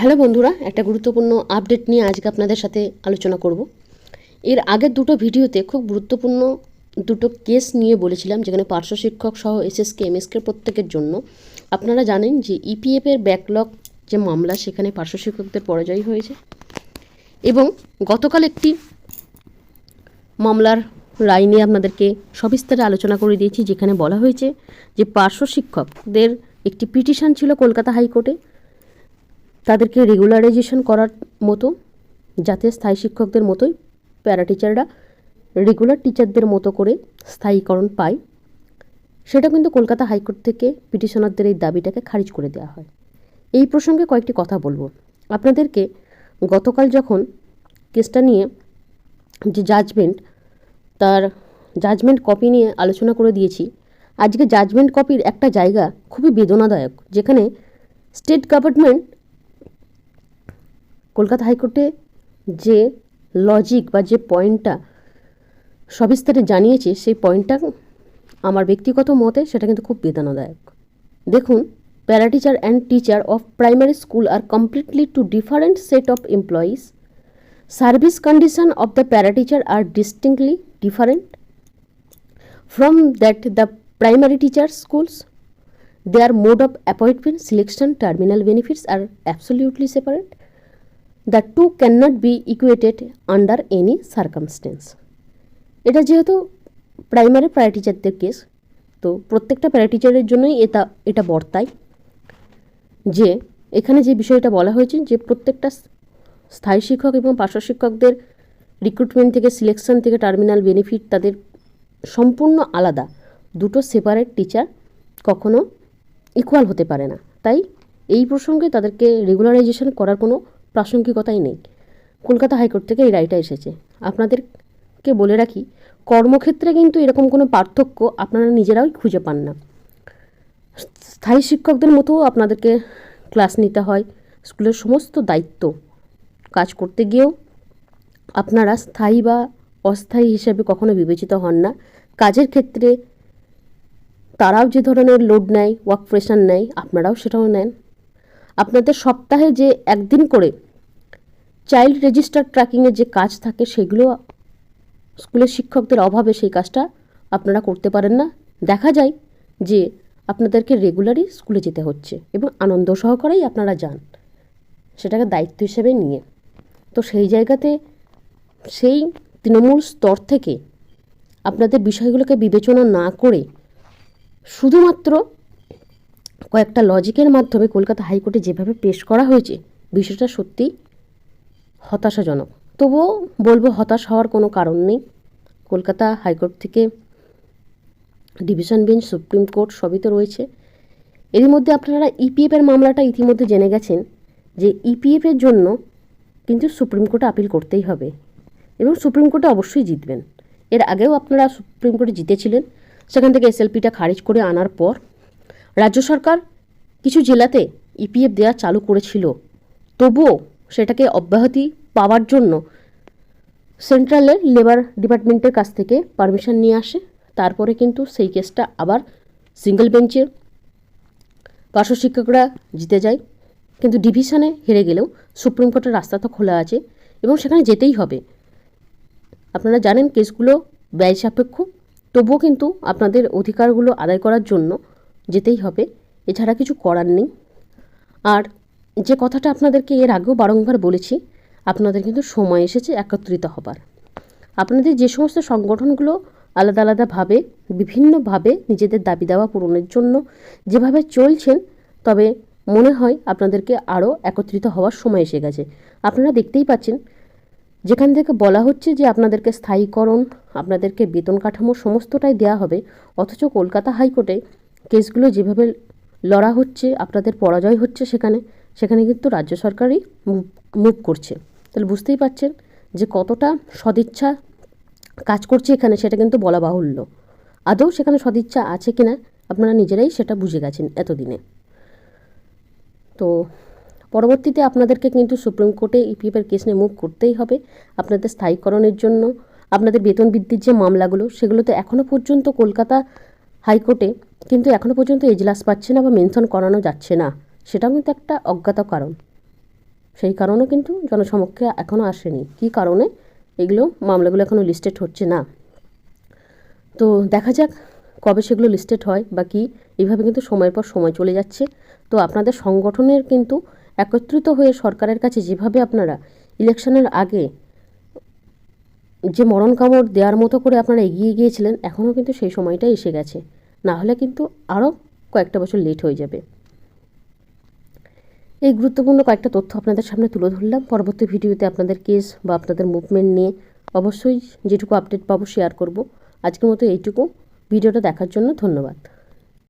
Hello বন্ধুরা, একটা গুরুত্বপূর্ণ আপডেট নিয়ে আজকে আপনাদের সাথে আলোচনা করব। এর আগের দুটো ভিডিওতে খুব গুরুত্বপূর্ণ দুটো কেস নিয়ে বলেছিলাম, যেখানে পার্শ্ব শিক্ষক সহ এসএসকে এমএসকে প্রত্যেকের জন্য। আপনারা জানেন যে ইপিএফ এর ব্যাকলগ যে মামলা, সেখানে পার্শ্ব শিক্ষকদের পরাজয় হয়েছে এবং গতকাল একটি মামলার রায় নিয়ে আপনাদেরকে সবিস্তারে আলোচনা করে দিয়েছি, যেখানে বলা হয়েছে যে পার্শ্ব শিক্ষকদের একটি পিটিশন ছিল কলকাতা হাইকোর্টে। তাদেরকে রেগুলারাইজেশন করার মতো, যাতে স্থায়ী শিক্ষকদের মতোই প্যারা টিচাররা রেগুলার টিচারদের মতো করে স্থায়ীকরণ পায়, সেটা কিন্তু কলকাতা হাইকোর্ট থেকে পিটিশনারদের এই দাবিটাকে খারিজ করে দেওয়া হয়। এই প্রসঙ্গে কয়েকটি কথা বলব। আপনাদেরকে গতকাল যখন কেসটা নিয়ে যে জাজমেন্ট তার জাজমেন্ট কপি নিয়ে আলোচনা করে দিয়েছি, আজকে জাজমেন্ট কপির একটা জায়গা খুবই বেদনাদায়ক, যেখানে স্টেট গভর্নমেন্ট কলকাতা হাইকোর্টে যে লজিক বা যে পয়েন্টটা সবিস্তারে জানিয়েছে, সেই পয়েন্টটা আমার ব্যক্তিগত মতে সেটা কিন্তু খুব বেদনাদায়ক। দেখুন para teacher and teacher of primary school R completely two different set of employees service condition of the para teacher R distinctly different from that the primary teacher schools. Their mode of appointment, selection, terminal benefits are absolutely separate. The two cannot be equated under any circumstance. এটা যেহেতু primary প্যারা টিচারদের case তো প্রত্যেকটা প্যারা টিচারের জন্যই এটা এটা বর্তায় যে এখানে যে বিষয়টা বলা হয়েছে যে প্রত্যেকটা স্থায়ী শিক্ষক এবং পার্শ্ব শিক্ষকদের রিক্রুটমেন্ট থেকে সিলেকশন থেকে টার্মিনাল বেনিফিট তাদের সম্পূর্ণ আলাদা। দুটো সেপারেট টিচার কখনো ইকুয়াল হতে পারে না। তাই এই প্রসঙ্গে তাদেরকে রেগুলারাইজেশন করার কোনো প্রাসঙ্গিকতাই নেই। কলকাতা হাইকোর্ট থেকে এই রায়টা এসেছে। আপনাদেরকে বলে রাখি, কর্মক্ষেত্রে কিন্তু এরকম কোনো পার্থক্য আপনারা নিজেরাই খুঁজে পান না। স্থায়ী শিক্ষকদের মতো আপনাদেরকে ক্লাস নিতে হয়। স্কুলের সমস্ত দায়িত্ব কাজ করতে গিয়েও আপনারা স্থায়ী বা অস্থায়ী হিসেবে কখনো বিবেচিত হন না। কাজের ক্ষেত্রে তারাও যে ধরনের লোড নেয় ওয়ার্ক প্রেশার নেয়, আপনারাও সেটাও নেন। আপনাদের সপ্তাহে যে একদিন করে চাইল্ড রেজিস্টার ট্র্যাকিংয়ের যে কাজ থাকে সেগুলো স্কুলের শিক্ষকদের অভাবে সেই কাজটা আপনারা করতে পারেন না। দেখা যায় যে আপনাদেরকে রেগুলারই স্কুলে যেতে হচ্ছে এবং আনন্দ সহকারেই আপনারা যান। সেটাকে দায়িত্ব হিসেবে নিয়ে। তো সেই জায়গাতে সেই তৃণমূল স্তর থেকে আপনাদের বিষয়গুলোকে বিবেচনা না করে শুধুমাত্র কয়েকটা লজিকের মাধ্যমে কলকাতা হাইকোর্টে যেভাবে পেশ করা হয়েছে, বিষয়টা সত্যি হতাশাজনক। তবুও বলব হতাশ হওয়ার কোনো কারণ নেই। কলকাতা হাইকোর্ট থেকে ডিভিশন বেঞ্চ, সুপ্রিম কোর্ট সবই তো রয়েছে। এরই মধ্যে আপনারা ইপিএফের মামলাটা ইতিমধ্যে জেনে গেছেন যে ইপিএফের জন্য কিন্তু সুপ্রিম কোর্টে আপিল করতেই হবে এবং সুপ্রিম কোর্টে অবশ্যই জিতবেন। এর আগেও আপনারা সুপ্রিম কোর্টে জিতেছিলেন। সেখান থেকে এসএলপিটা খারিজ করে আনার পর রাজ্য সরকার কিছু জেলাতে ইপিএফ দেওয়া চালু করেছিল। তবুও সেটাকে অব্যাহতি পাওয়ার জন্য সেন্ট্রালের লেবার ডিপার্টমেন্টের কাছ থেকে পারমিশন নিয়ে আসে। তারপরে কিন্তু সেই কেসটা আবার সিঙ্গেল বেঞ্চে পার্শ্ব শিক্ষকরা জিতে যায়। কিন্তু ডিভিশনে হেরে গেলেও সুপ্রিম কোর্টের রাস্তা তো খোলা আছে এবং সেখানে যেতেই হবে। আপনারা জানেন কেসগুলো ব্যয় সাপেক্ষ। তবুও কিন্তু আপনাদের অধিকারগুলো আদায় করার জন্য যেতেই হবে। এছাড়া কিছু করার নেই। আর যে কথাটা আপনাদেরকে এর আগেও বারংবার বলেছি, আপনাদের কিন্তু সময় এসেছে একত্রিত হবার। আপনাদের যে সমস্ত সংগঠনগুলো আলাদা আলাদাভাবে, বিভিন্নভাবে নিজেদের দাবি দাওয়া পূরণের জন্য যেভাবে চলছেন, তবে মনে হয় আপনাদেরকে আরও একত্রিত হওয়ার সময় এসে গেছে। আপনারা দেখতেই পাচ্ছেন, যেখান থেকে বলা হচ্ছে যে আপনাদেরকে স্থায়ীকরণ, আপনাদেরকে বেতন কাঠামো সমস্তটাই দেওয়া হবে, অথচ কলকাতা হাইকোর্টে কেসগুলো যেভাবে লড়া হচ্ছে, আপনাদের পরাজয় হচ্ছে সেখানে সেখানে কিন্তু রাজ্য সরকারই মুভ করছে। তাহলে বুঝতেই পারছেন যে কতটা সদিচ্ছা কাজ করছে এখানে, সেটা কিন্তু বলা বাহুল্য। আদৌ সেখানে সদিচ্ছা আছে কিনা, আপনারা নিজেরাই সেটা বুঝে গেছেন এতদিনে। তো পরবর্তীতে আপনাদেরকে কিন্তু সুপ্রিম কোর্টে ইপিএফের কেস নিয়ে মুভ করতেই হবে। আপনাদের স্থায়ীকরণের জন্য, আপনাদের বেতন বৃদ্ধির যে মামলাগুলো, সেগুলোতে এখনও পর্যন্ত কলকাতা হাইকোর্টে কিন্তু এখনও পর্যন্ত এজলাস পাচ্ছে না বা মেনশন করানো যাচ্ছে না। সেটাও কিন্তু একটা অজ্ঞাত কারণ। সেই কারণে কিন্তু জনসমক্ষে এখনও আসেনি। কী কারণে? এগুলো মামলাগুলো এখনও লিস্টেড হচ্ছে না। তো দেখা যাক কবে সেগুলো লিস্টেড হয় বা কী। এইভাবে কিন্তু সময়ের পর সময় চলে যাচ্ছে। তো আপনাদের সংগঠনের কিন্তু একত্রিত হয়ে সরকারের কাছে যেভাবে আপনারা ইলেকশনের আগে যে মরণ কামড় দেওয়ার মতো করে আপনারা এগিয়ে গিয়েছিলেন এখনও কিন্তু সেই সময়টা এসে গেছে। না হলে কিন্তু আরও কয়েকটা বছর লেট হয়ে যাবে। এই গুরুত্বপূর্ণ কয়েকটা তথ্য আপনাদের সামনে তুলে ধরলাম। পরবর্তী ভিডিওতে আপনাদের কেস বা আপনাদের মুভমেন্ট নিয়ে অবশ্যই যেটুকু আপডেট পাবো শেয়ার করব। আজকের মতো এইটুকু। ভিডিওটা দেখার জন্য ধন্যবাদ।